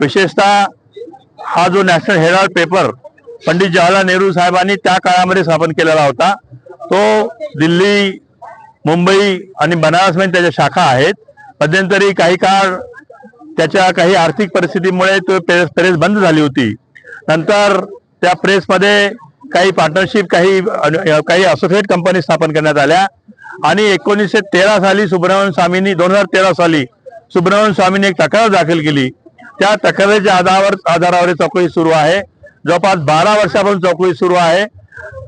विशेषतः हा जो National Herald paper Pandit Jawaharlal Nehru साहेबांनी त्या काळामध्ये स्थापन केलेला होता तो दिल्ली मुंबई आणि बनारसमध्ये त्याच्या शाखा आहेत. मध्यंतरी काही काळ त्याच्या काही आर्थिक परिस्थितीमुळे तो प्रेस प्रेस बंद झाली होती. नंतर त्या प्रेसमध्ये काही पार्टनरशिप काही काही असोसिएट कंपनी स्थापन करण्यात आल्या. आणि एकोणीसशे तेरा साली सुब्रमण्यम स्वामींनी दोन हजार तेरा साली सुब्रमण्यम स्वामींनी एक तक्रार दाखल केली. त्या तक्रारीच्या आधारावर आधारावर ही चौकशी सुरू आहे. जवळपास बारा वर्षापासून चौकशी सुरू आहे.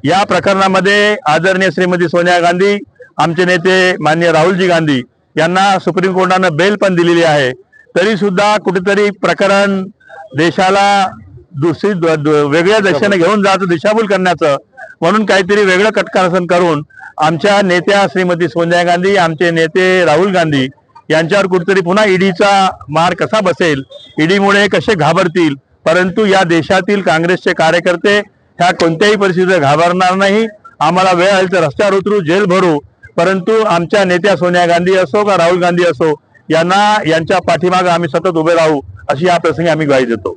या प्रकरणामध्ये आदरणीय श्रीमती सोनिया गांधी आमचे नेते माननीय राहुलजी गांधी यांना सुप्रीम कोर्टानं बेल पण दिलेली आहे. तरी सुद्धा कुठेतरी प्रकरण देशाला दुसरी वेगळ्या दिशेने घेऊन जायचं दिशाभूल करण्याचं म्हणून काहीतरी वेगळं कटकारसन करून आमच्या नेत्या श्रीमती सोनिया गांधी आमचे नेते राहुल गांधी यांच्यावर कुठेतरी पुन्हा ईडीचा मार कसा बसेल? ईडीमुळे कसे घाबरतील? परंतु या देशातील काँग्रेसचे कार्यकर्ते ह्या कोणत्याही परिस्थितीत घाबरणार नाही. आम्हाला वेळ आली तर रस्त्यावर उतरू जेल भरू. परंतु आमच्या नेत्या सोनिया गांधी असो का राहुल गांधी असो यांना यांच्या पाठीमागे आम्ही सतत उभे राहू अशी या प्रसंगी आम्ही ग्वाही देतो.